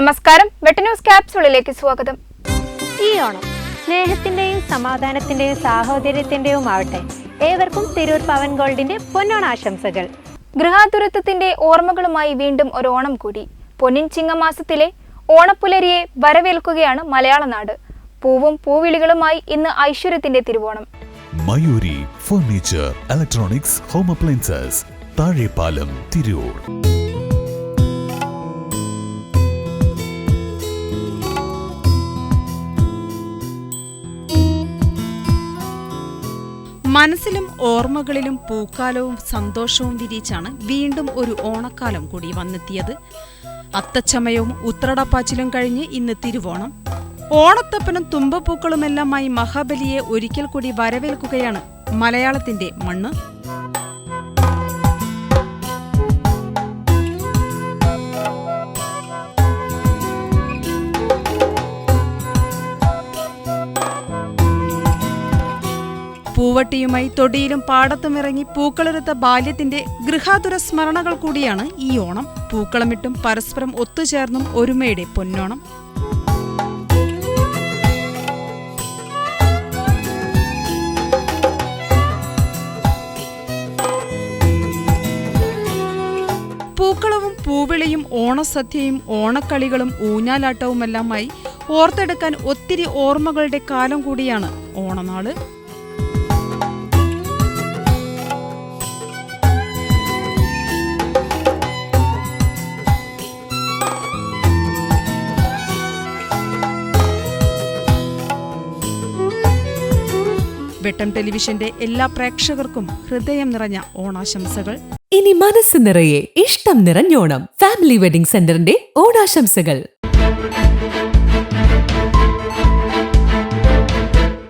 നമസ്കാരം. വെട്ട ന്യൂസ് ക്യാപ്സുളിലേക്ക് സ്വാഗതം. ഈ ഓണം സ്നേഹത്തിന്റെയും സമാധാനത്തിന്റെയും സാഹോദര്യത്തിന്റെയും ആവട്ടെ ഏവർക്കും തിരൂർ പവൻ ഗോൾഡിന്റെ പൊന്നോണാശംസകൾ ഗൃഹാതുരത്വത്തിന്റെ ഓർമ്മകളുമായി വീണ്ടും ഒരു ഓണം കൂടി. പൊന്നിൻ ചിങ്ങമാസത്തിലെ ഓണപ്പുലരിയെ വരവേൽക്കുകയാണ് മലയാള നാട്. പൂവും പൂവിളികളുമായി ഇന്ന് ഐശ്വര്യത്തിന്റെ Thiruvonam. Mayuri furniture electronics home appliances Thazhepalam Tirur. മനസ്സിലും ഓർമ്മകളിലും പൂക്കാലവും സന്തോഷവും വിരിച്ചാണ് വീണ്ടും ഒരു ഓണക്കാലം കൂടി വന്നെത്തിയത്. അത്തച്ചമയവും ഉത്രടപ്പാച്ചിലും കഴിഞ്ഞ് ഇന്ന് തിരുവോണം. ഓണത്തപ്പനും തുമ്പപ്പൂക്കളുമെല്ലാമായി മഹാബലിയെ ഒരിക്കൽ കൂടി വരവേൽക്കുകയാണ് മലയാളത്തിന്റെ മണ്ണ്. പൂവട്ടിയുമായി തൊടിയിലും പാടത്തും ഇറങ്ങി പൂക്കളെടുത്ത ബാല്യത്തിന്റെ ഗൃഹാതുര സ്മരണകൾ കൂടിയാണ് ഈ ഓണം. പൂക്കളമിട്ടും പരസ്പരം ഒത്തുചേർന്നും ഒരുമയുടെ പൊന്നോണം. പൂക്കളവും പൂവിളിയും ഓണസദ്യയും ഓണക്കളികളും ഊഞ്ഞാലാട്ടവുമെല്ലാമായി ഓർത്തെടുക്കാൻ ഒത്തിരി ഓർമ്മകളുടെ കാലം കൂടിയാണ് ഓണനാൾ. വെട്ടം ടെലിവിഷന്റെ എല്ലാ പ്രേക്ഷകർക്കും ഹൃദയം നിറഞ്ഞ ഓണാശംസകൾ. ഇനി മനസ്സ് നിറയെ ഇഷ്ടം നിറഞ്ഞോണം. ഫാമിലി വെഡിംഗ് സെന്ററിന്റെ ഓണാശംസകൾ.